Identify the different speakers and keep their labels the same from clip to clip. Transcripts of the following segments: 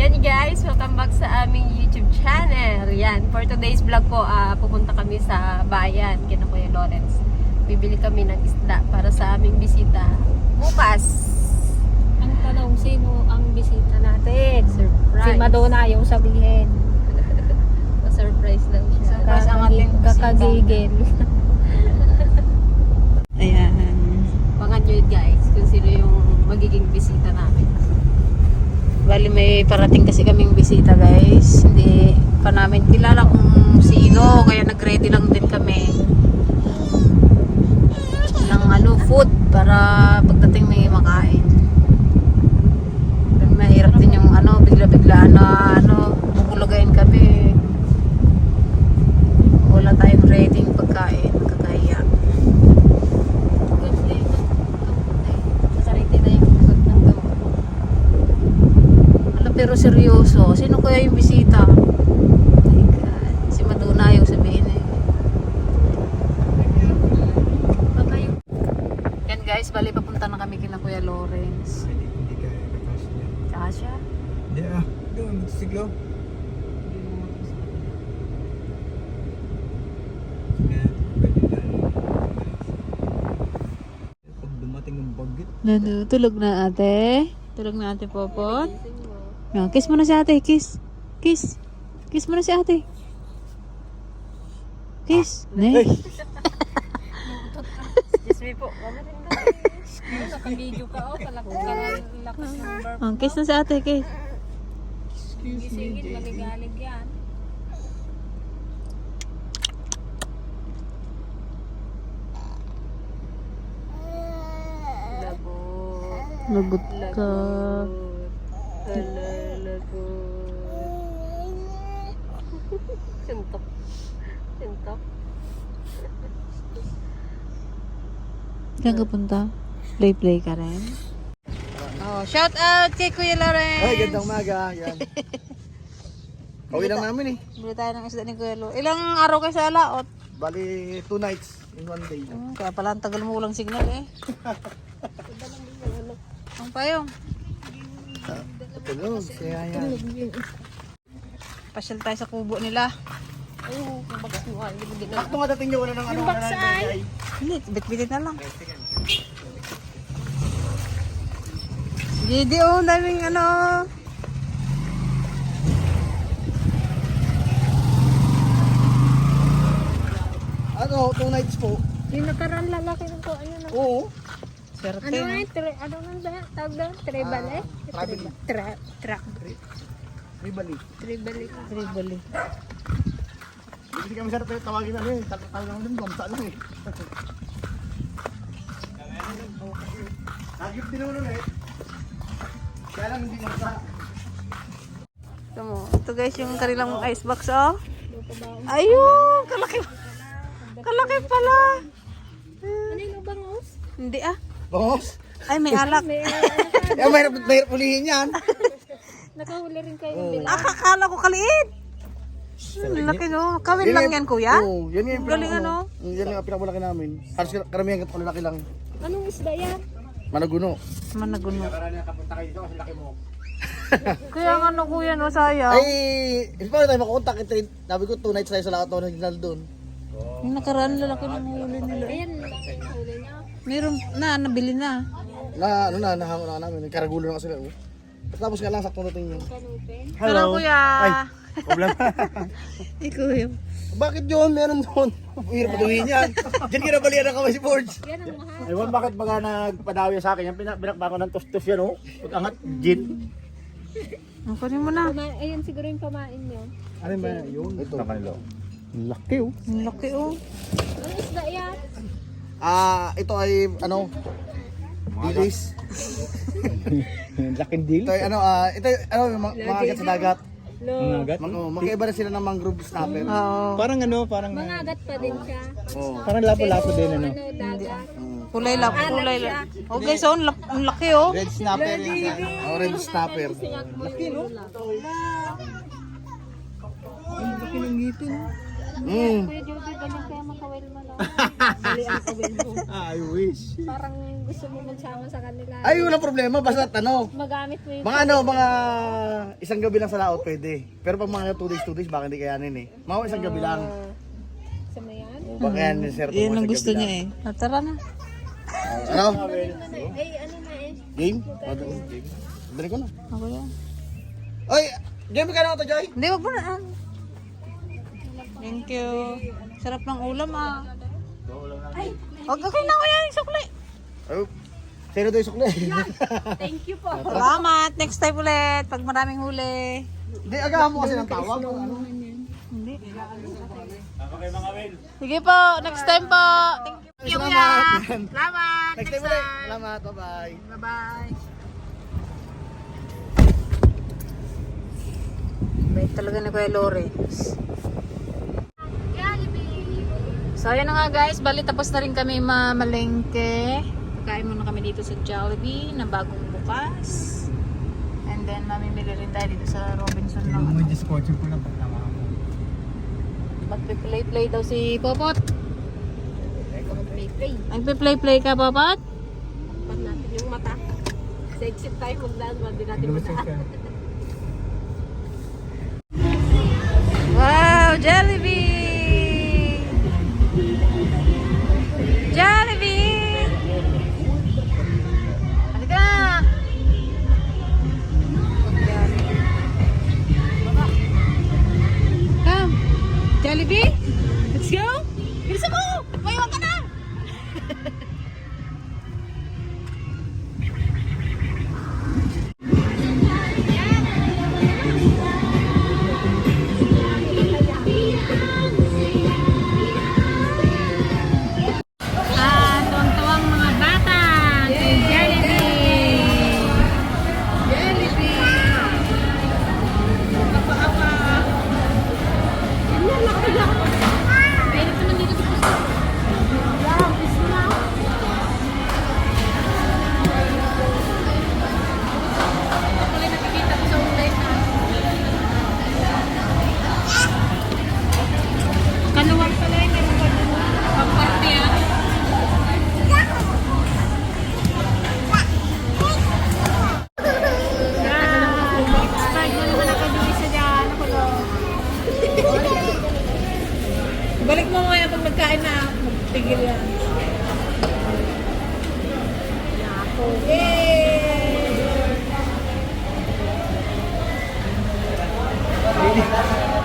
Speaker 1: Yan guys, welcome back sa aming YouTube channel. Yan, for today's vlog po, ah, pupunta kami sa bayan, kina Kuya Lawrence. Bibili kami ng isda para sa aming bisita bukas.
Speaker 2: Ang tanong, sino ang bisita natin?
Speaker 1: Surprise.
Speaker 2: Si Madonna yung sabihin.
Speaker 1: surprise lang siya.
Speaker 3: Surprise ang ating.
Speaker 2: Kakagigil.
Speaker 3: Ayan.
Speaker 1: Pangan nyo guys, kung sino yung magiging bisita namin.
Speaker 3: Bali may parating kasi kaming bisita guys. Hindi pa namin kilala kung sino. Kaya nag-ready lang din kami. Ng ano, food para pagdating may makain. Mahirap din yung ano, bigla-bigla na ano, bubulagayin kami. Wala tayong ready pagkain. Ala, pero seryoso. Sino kaya yung bisita? My God. Si Madonna yung sabihin eh. Yan guys, bali papunta na kami kina Kuya Lawrence. Kasha.
Speaker 4: Hindi ah. Doon, siglo. Pag dumating ng bagit.
Speaker 3: Nano, tulog na ate. Tulog na ate Popot. No, kiss mo na si ate, kiss. Kiss. Kiss mo na si ate. Kiss. Ne?
Speaker 1: Excuse me po. Rin ka.
Speaker 2: Ka, oh. Talagang lakas ng.
Speaker 3: Oh, kiss na si ate, kiss.
Speaker 2: Gisingin, maligalig yan.
Speaker 3: Lagot ka.
Speaker 1: Lagot. Sintok. Sintok.
Speaker 3: Saan ka punta? Play-play ka rin? Oh, shout out kay Kuya Lawrence.
Speaker 4: Ay, gandang umaga. Yan. Kauwi lang namin eh.
Speaker 3: Bili tayo ng isda ni Kuya Lo. Ilang araw kayo sa laot?
Speaker 4: Bali, two nights in one day.
Speaker 3: Hmm, kaya pala ang tagal mo walang signal eh. Payong.
Speaker 4: No, kaya yan.
Speaker 3: Pasyal tayo sa kubo nila.
Speaker 1: Ayun, yung bags mo. Na.
Speaker 4: Sakto nga dating niya wala ng ano. Yung ay.
Speaker 3: Hindi, bit-bitin na lang. Didi oh, daming ano.
Speaker 4: Ano, two nights po.
Speaker 2: Yung nakaraan lalaki ng ko, ano na.
Speaker 4: Oo.
Speaker 3: Swerte.
Speaker 2: Ano nga yung tre, ano nga ba? Tawag doon? Tribal eh?
Speaker 4: Travel.
Speaker 2: Tra, tra,
Speaker 4: May balik.
Speaker 2: tribal eh.
Speaker 3: Tribali.
Speaker 4: Hindi kami sarap pero tawagin na eh. Tatawag naman din, bamsa lang eh. Nagip din naman ulit. Kaya lang hindi bamsa.
Speaker 3: Ito mo. Ito guys yung kanilang icebox oh. Ayun, kalaki. Kalaki pala.
Speaker 2: Ano yung bangos?
Speaker 3: Hindi ah.
Speaker 4: Bangos.
Speaker 3: Ay, may alak.
Speaker 2: May,
Speaker 4: Eh, mahirap, mahirap ulihin yan.
Speaker 2: nakahuli rin kayo ng bilang.
Speaker 3: Akakala ko kaliit. Ang laki no. Kawin lang yan kuya.
Speaker 4: Oo, yan yung
Speaker 3: Galing, ano?
Speaker 4: Yan yung pinakamalaki namin. Halos karamihan ka laki lang.
Speaker 2: Anong isda yan?
Speaker 4: Managuno.
Speaker 3: Managuno.
Speaker 4: Kapunta kayo dito kasi laki mo.
Speaker 3: Kaya nga ano kuya no, sayang.
Speaker 4: Ay, hindi pa tayo makontak. Ito, sabi ko, two nights tayo sa lahat ng original doon.
Speaker 3: Yung nakaraan lalaki ng huli nila.
Speaker 2: Ayan, lang yung huli niya.
Speaker 3: Meron na, nabili na.
Speaker 4: Na, ano na, nahango na namin. Karagulo na kasi sila. oh. Tapos nga lang, sakto natin yun.
Speaker 3: Hello kuya.
Speaker 4: Ay, problem.
Speaker 3: Ikaw yun.
Speaker 4: bakit yun? Meron doon. Hirap patuhin yan. Diyan kinabalian ng kamay si Forge.
Speaker 2: Yan ang mahal.
Speaker 5: Ewan bakit baga nagpadawi sa akin yan, Pina- binakbako ng tos-tos yan oh. Pag-angat, gin.
Speaker 3: Ang kunin mo na.
Speaker 2: Ayun siguro yung pamain niyo.
Speaker 5: Ano ba yun?
Speaker 4: Ito.
Speaker 5: Nakanilo. Laki oh.
Speaker 3: Ang laki oh.
Speaker 2: Anong isda yan?
Speaker 4: Ah, ito ay, ano, dilis.
Speaker 5: Laking deal.
Speaker 4: Ito ay, ano, ah, ito ay, ano, mga, mga agat sa dagat.
Speaker 2: Lo.
Speaker 5: Mangagat.
Speaker 4: Mag, oh, magkaiba na sila ng mangrove snapper.
Speaker 3: Oo.
Speaker 5: Parang ano, parang
Speaker 2: Mangagat pa din siya.
Speaker 4: Oo.
Speaker 5: parang lapo-lapo din ano.
Speaker 2: Ano, dagat.
Speaker 3: Kulay lang, kulay lang. Okay, so ang lak- ang laki oh.
Speaker 4: Red snapper yan. Oh, red snapper. Mm.
Speaker 2: Kuya Judy, ganyan kaya makawel mo lang.
Speaker 5: I wish.
Speaker 2: Parang gusto mo magsama sa kanila.
Speaker 4: Ay, walang problema. Basta ano,
Speaker 2: Magamit mo yung...
Speaker 4: mga ano, mga isang gabi lang sa laot pwede. Pero pag mga 2 days, 2 days, baka hindi kayanin eh. Mga isang gabi lang.
Speaker 2: Sa mayan.
Speaker 4: O, baka yan ni sir.
Speaker 3: Yan ang gusto niya eh. Ah, tara na.
Speaker 4: Ano?
Speaker 2: Ay, ano na eh.
Speaker 4: Game? Game. Dali ko na.
Speaker 3: Ako yan.
Speaker 4: Oy, game ka na ito, Joy?
Speaker 3: Hindi, wag mo na. ah. Thank you. Sarap ng ulam ah. Ay, wag okay na ko yan, sukli.
Speaker 4: Ay, sino ito yung sukli?
Speaker 1: Thank you po.
Speaker 3: Salamat. Next time ulit. Pag maraming huli.
Speaker 4: Hindi, agahan mo kasi ng tawag. Ano?
Speaker 3: Hindi.
Speaker 5: Ako kay mga Will.
Speaker 3: Sige po. Next time po. Thank you.
Speaker 4: Salamat.
Speaker 3: Salamat.
Speaker 4: Next time ulit. Salamat, bye-bye.
Speaker 3: Bye-bye. Bait talaga ni Kuya Lawrence. So, ayan na nga guys. Bali, tapos na rin kami mamalengke. Kain muna kami dito sa Jollibee na bagong bukas. And then, mamimili rin tayo dito sa Robinson ng ano.
Speaker 5: discourse ko na pag
Speaker 3: Magpe-play-play daw si Popot.
Speaker 1: Play-play.
Speaker 3: Magpe-play-play ka, Popot?
Speaker 1: Pat natin yung mata. Sa exit tayo magdaan, hindi natin madaan.
Speaker 3: Wow, Jollibee! Jollibee! Halika! Come! Jollibee? Let's go! Bilisan mo! Maiwan ka!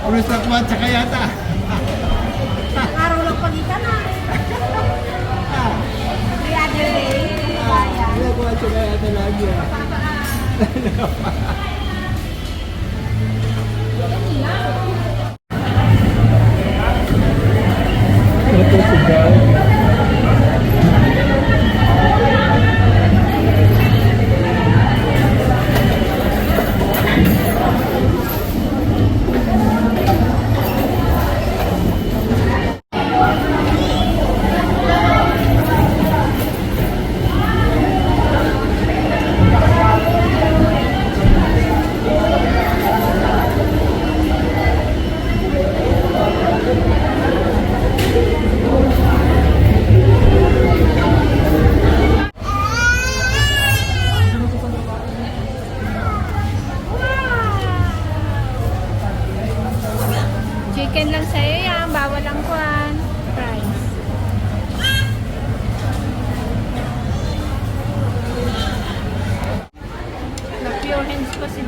Speaker 5: Ulos na kumat sa kayata.
Speaker 3: Araw lang pagitan na. The other day, kaya.
Speaker 5: Ulos kumat sa kayata lagi ah.
Speaker 2: Chicken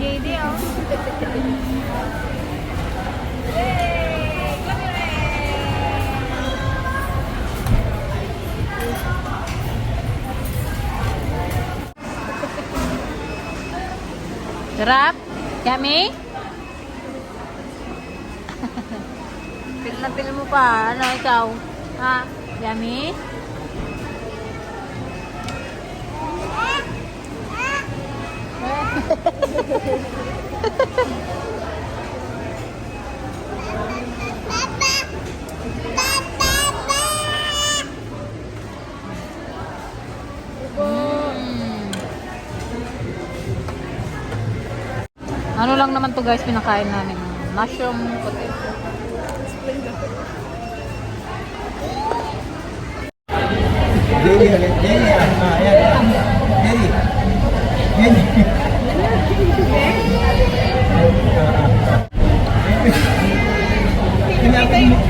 Speaker 2: hands pa si JD, oh.
Speaker 3: Sarap? Yummy? pil na pil mo pa. Ano ikaw? Ha? Yummy? Mm. Ano lang naman to guys, pinakain namin. Mushroom potato.
Speaker 5: Deli, deli, ah, deli, ayan. Deli. Hinapin mo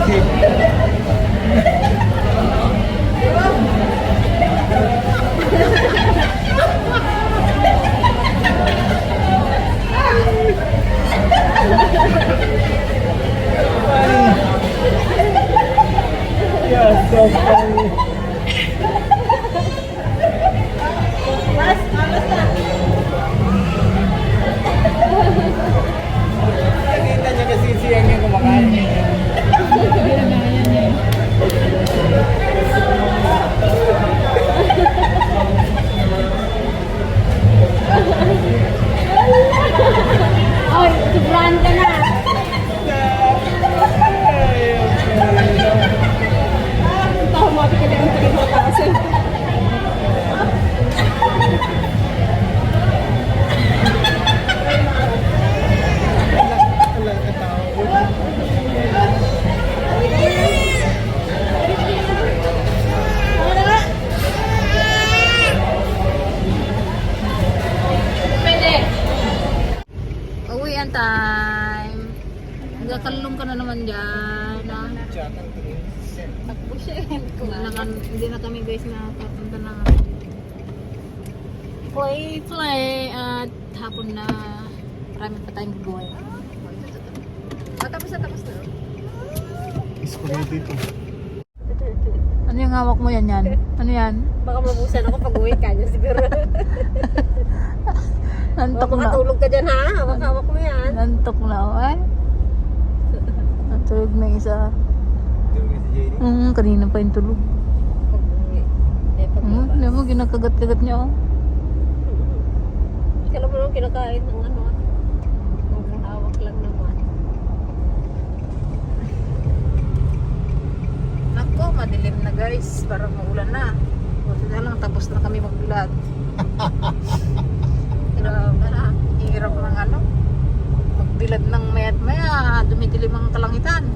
Speaker 5: kasi.
Speaker 3: Nagkakalong ka na naman dyan. Ah.
Speaker 1: Takbo siya.
Speaker 3: Hindi na, kan- hindi na kami guys nakapunta na play play at hapon na marami pa tayong gagawin.
Speaker 1: Ah, tapos na, tapos na.
Speaker 4: Spaghetti ito.
Speaker 3: Ano yung hawak mo yan yan? Ano yan?
Speaker 1: Baka mabusan ako pag uwi ka niya siguro.
Speaker 3: Nantok
Speaker 1: Baka
Speaker 3: na.
Speaker 1: matulog ka dyan ha. Hawak-hawak mo yan.
Speaker 3: Nantok na ako eh. Natulog na isa. Hmm, kanina pa yung tulog.
Speaker 1: Pag uwi. Eh, pag
Speaker 3: Hmm, alam mo, ginakagat-kagat niya oh.
Speaker 1: Kala mo nung kinakain ng ano. Ang hawak lang naman.
Speaker 3: Nako, madilim na guys. Parang maulan na. Buti na lang, tapos na kami mag-vlog. Grabe na. Hirap ng ano. Magbilad ng mayat maya, dumidilim ang kalangitan.